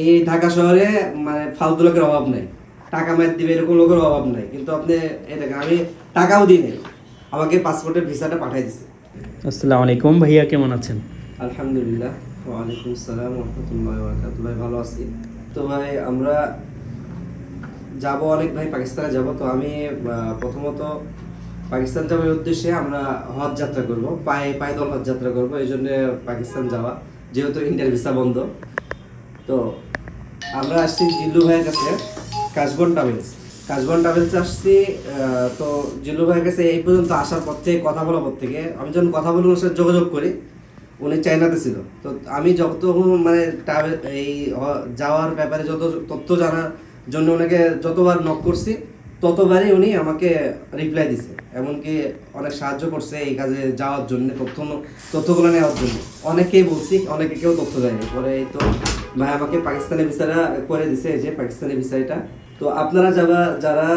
এই ঢাকা শহরে মানে ফালতু লোকের অভাব নাই। টাকা মার দিবে এরকম লোকের অভাব নাই। কিন্তু আপনি এই দেখেন আমি টাকাও দিই নাই। আমাকে পাসপোর্টের ভিসাটা পাঠিয়ে দিছে। আসসালামু আলাইকুম ভাইয়া কেমন আছেন? আলহামদুলিল্লাহ ওয়ালাইকুম সালাম রহমতুল্লাহ বরকাত ভাই ভালো আছি। তো ভাই আমরা যাব অনেক ভাই পাকিস্তানে যাব। তো আমি প্রথমত পাকিস্তান যাওয়ার উদ্দেশ্যে আমরা হজ যাত্রা করব। পায়ে পায়দল হজ যাত্রা করব। এই জন্য পাকিস্তান যাওয়া যেহেতু ইন্ডিয়ার ভিসা বন্ধ। তো আমরা আসছি জিল্লু ভাইয়ের কাছে, কাশবন ট্রাভেলস। কাশবন ট্রাভেলস আসছি তো জিল্লু ভাইয়ের কাছে এই পর্যন্ত আসার পর থেকে কথা বলার পর থেকে, আমি যখন কথা বলুন ওর সাথে যোগাযোগ করি, উনি চায়নাতে ছিল। তো আমি যত মানে ট্রাভেল এই যাওয়ার ব্যাপারে যত তথ্য জানার জন্য ওনাকে যতবার নক করছি ততবারই উনি আমাকে রিপ্লাই দিছে। এমনকি অনেক সাহায্য করছে এই কাজে যাওয়ার জন্য, তথ্য তথ্যগুলো নেওয়ার জন্য। অনেকেই বলছি, অনেকে কেউ তথ্য দেয়নি। পরে তো ভাই আমাকে পাকিস্তানি ভিসাটা করে দিছে যে পাকিস্তানি ভিসাটা তো আপনারা যারা যারা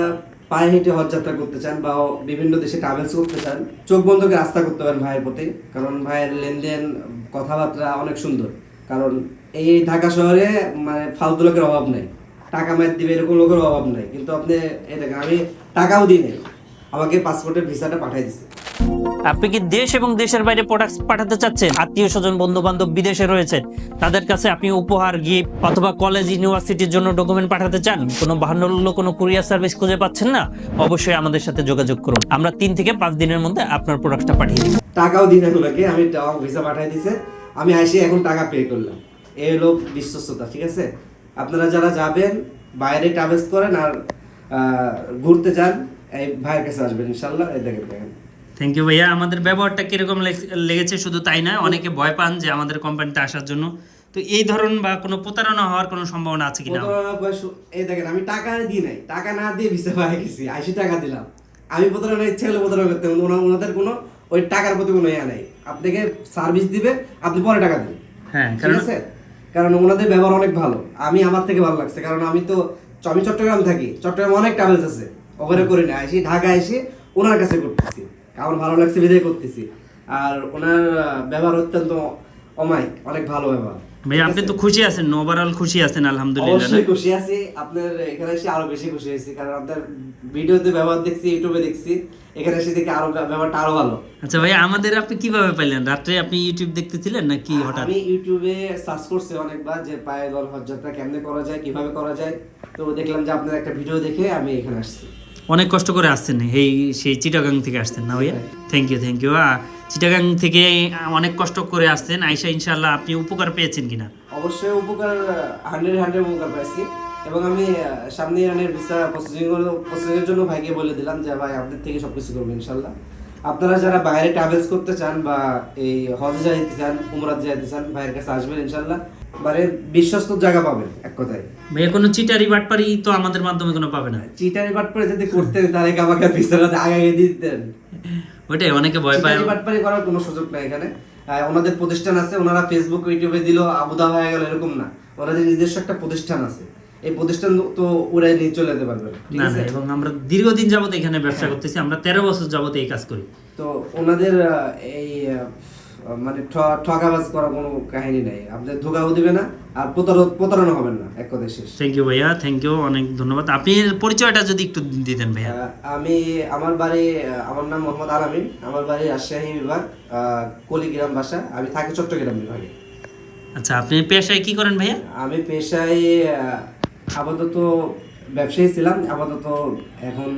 পায়ে হেঁটে হজ যাত্রা করতে চান বা বিভিন্ন দেশে ট্রাভেলস করতে চান, চোখ বন্ধ করে আস্থা করতে পারেন ভাইয়ের প্রতি। কারণ ভাইয়ের লেনদেন, কথাবার্তা অনেক সুন্দর। কারণ এই ঢাকা শহরে মানে ফালতু লোকের অভাব নেই। টাকা মার দিবে এরকম লোকের অভাব নাই। কিন্তু আপনি এই দেখেন আমি টাকাও দিই নাই। আমাকে পাসপোর্টের ভিসাটা পাঠিয়ে দিছে। আপনি কি দেশ এবং দেশের বাইরে প্রোডাক্ট পাঠাতে চাচ্ছেন? আত্মীয় স্বজন বন্ধু বান্ধব বিদেশে রয়েছেন তাদের কাছে আপনি উপহার গিফট অথবা কলেজ ইউনিভার্সিটির জন্য ডকুমেন্ট পাঠাতে চান? কোনো বাহান্ন কোনো কুরিয়ার সার্ভিস খুঁজে পাচ্ছেন না? অবশ্যই আমাদের সাথে যোগাযোগ করুন। আমরা তিন থেকে পাঁচ দিনের মধ্যে আপনার প্রোডাক্টটা পাঠিয়ে দিই। টাকাও দিই না ওনাকে আমি ভিসা পাঠিয়ে দিছে। আমি আসি এখন টাকা পে করলাম। এই হলো বিশ্বস্ততা ঠিক আছে? আপনারা যারা যাবেন বাইরে ট্রাভেলস করেন আর ঘুরতে যান এই ভাইয়ের কাছে আসবেন ইনশাল্লাহ। এই দেখেন দেখেন। থ্যাংক ইউ ভাইয়া। আমাদের ব্যবহারটা কীরকম লেগেছে শুধু তাই না? অনেকে ভয় পান যে আমাদের কোম্পানিতে আসার জন্য। তো এই ধরন বা কোনো প্রতারণা হওয়ার কোনো সম্ভাবনা আছে কিনা? এই দেখেন আমি টাকা দিই নাই। টাকা না দিয়ে ভিসা পাই গেছি আশি টাকা দিলাম। আমি প্রতারণা ইচ্ছে হলে প্রতারণা করতে ওনাদের কোনো ওই টাকার প্রতি কোনো ইয়া নাই। আপনাকে সার্ভিস দিবে আপনি পরে টাকা দিন হ্যাঁ ঠিক আছে? কারণ ওনাদের ব্যবহার অনেক ভালো। আমি আমার থেকে ভালো লাগছে কারণ আমি তো আমি চট্টগ্রাম থাকি চট্টগ্রামে অনেক ট্রাভেলস আছে। ওখানে করে না আসি ঢাকা এসে ওনার কাছে করতেছি আমার ভালো লাগছে বিদায় করতেছি। আর ওনার ব্যবহার অত্যন্ত অমায়িক অনেক ভালো ব্যবহার। ভাই আপনি তো খুশি আছেন ওভারঅল খুশি আছেন আলহামদুলিল্লাহ। অবশ্যই খুশি আছি। আপনার এখানে এসে আরও বেশি খুশি হয়েছি কারণ আপনার ভিডিওতে ব্যবহার দেখছি ইউটিউবে দেখছি এখানে এসে দেখি আরও ব্যবহারটা আরও ভালো। আচ্ছা ভাই আমাদের আপনি কীভাবে পাইলেন? রাত্রে আপনি ইউটিউব দেখতেছিলেন নাকি হঠাৎ? আমি ইউটিউবে সার্চ করছি অনেকবার যে পায়ে দল হজযাত্রা কেমনে করা যায় কীভাবে করা যায়। তো দেখলাম যে আপনার একটা ভিডিও দেখে আমি এখানে আসছি। অনেক কষ্ট করে আসছেন এই সেই চিটাগাং থেকে আসছেন না ভাইয়া? Thank you thank you Chittagong থেকে অনেক কষ্ট করে আসছেন। আইসা ইনশাল্লাহ আপনি উপকার পেয়েছেন কিনা? অবশ্যই উপকার হান্ড্রেড হান্ড্রেড উপকার পাইছি। এবং আমি সামনে ইরানের ভিসা প্রসেসিং প্রসেসিংয়ের জন্য ভাইকে বলে দিলাম যে ভাই আপনাদের থেকে সব কিছু করব ইনশাল্লাহ আপনারা যারা বাইরে ট্রাভেলস করতে চান বা এই হজে যাইতে চান উমরাত যাইতে চান ভাইয়ের কাছে আসবেন ইনশাল্লাহ মানে বিশ্বস্ত জায়গা পাবেন এক কথায়। ভাইয়া কোনো চিটারি বাটপারি তো আমাদের মাধ্যমে কোনো পাবে না। চিটারি বাটপারে যদি করতেন তাহলে আমাকে ভিসাটা আগে দিতেন? ওইটাই অনেকে ভয় পায়। বাটপারি করার কোনো সুযোগ নাই এখানে। ওনাদের প্রতিষ্ঠান আছে ওনারা ফেসবুক ইউটিউবে দিল আবুদা হয়ে গেল এরকম না। ওনাদের নিজস্ব একটা প্রতিষ্ঠান আছে। এই প্রতিষ্ঠান তো ওরাই নিয়ে চলে যেতে পারবে না এবং আমরা দীর্ঘদিন যাবত এখানে ব্যবসা করতেছি আমরা তেরো বছর যাবত এই কাজ করি। তো ওনাদের এই মানে ঠকাবাজ করার কোনো কাহিনী নাই। আপনাদের ধোকাও দিবে না আর প্রতারণ প্রতারণা হবেন না এক কথায় শেষ। থ্যাংক ইউ ভাইয়া থ্যাংক ইউ অনেক ধন্যবাদ। আপনি পরিচয়টা যদি একটু দিতেন ভাইয়া। আমি আমার বাড়ি আমার নাম মোহাম্মদ আলামিন। আমার বাড়ি রাজশাহী বিভাগ কলিগ্রাম বাসা আমি থাকি চট্টগ্রাম বিভাগে। আচ্ছা আপনি পেশায় কি করেন ভাইয়া? আমি পেশায় আপাতত ব্যবসায়ী ছিলাম। আপাতত এখন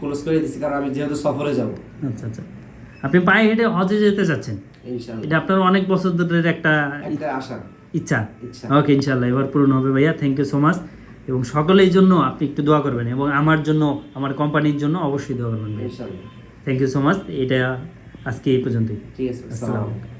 ক্লোজ করে দিচ্ছি কারণ আমি যেহেতু সফরে যাব। আচ্ছা আচ্ছা। আপনি পায়ে হেঁটে হজে যেতে চাচ্ছেন? এটা আপনার অনেক বছর ধরের একটা ইচ্ছা। ওকে ইনশাল্লাহ এবার পূরণ হবে ভাইয়া। থ্যাংক ইউ সো মাচ এবং সকলের জন্য আপনি একটু দোয়া করবেন এবং আমার জন্য আমার কোম্পানির জন্য অবশ্যই দোয়া করবেন থ্যাংক ইউ সো মাচ এটা আজকে এই পর্যন্তই। ঠিক আছে আসসালামু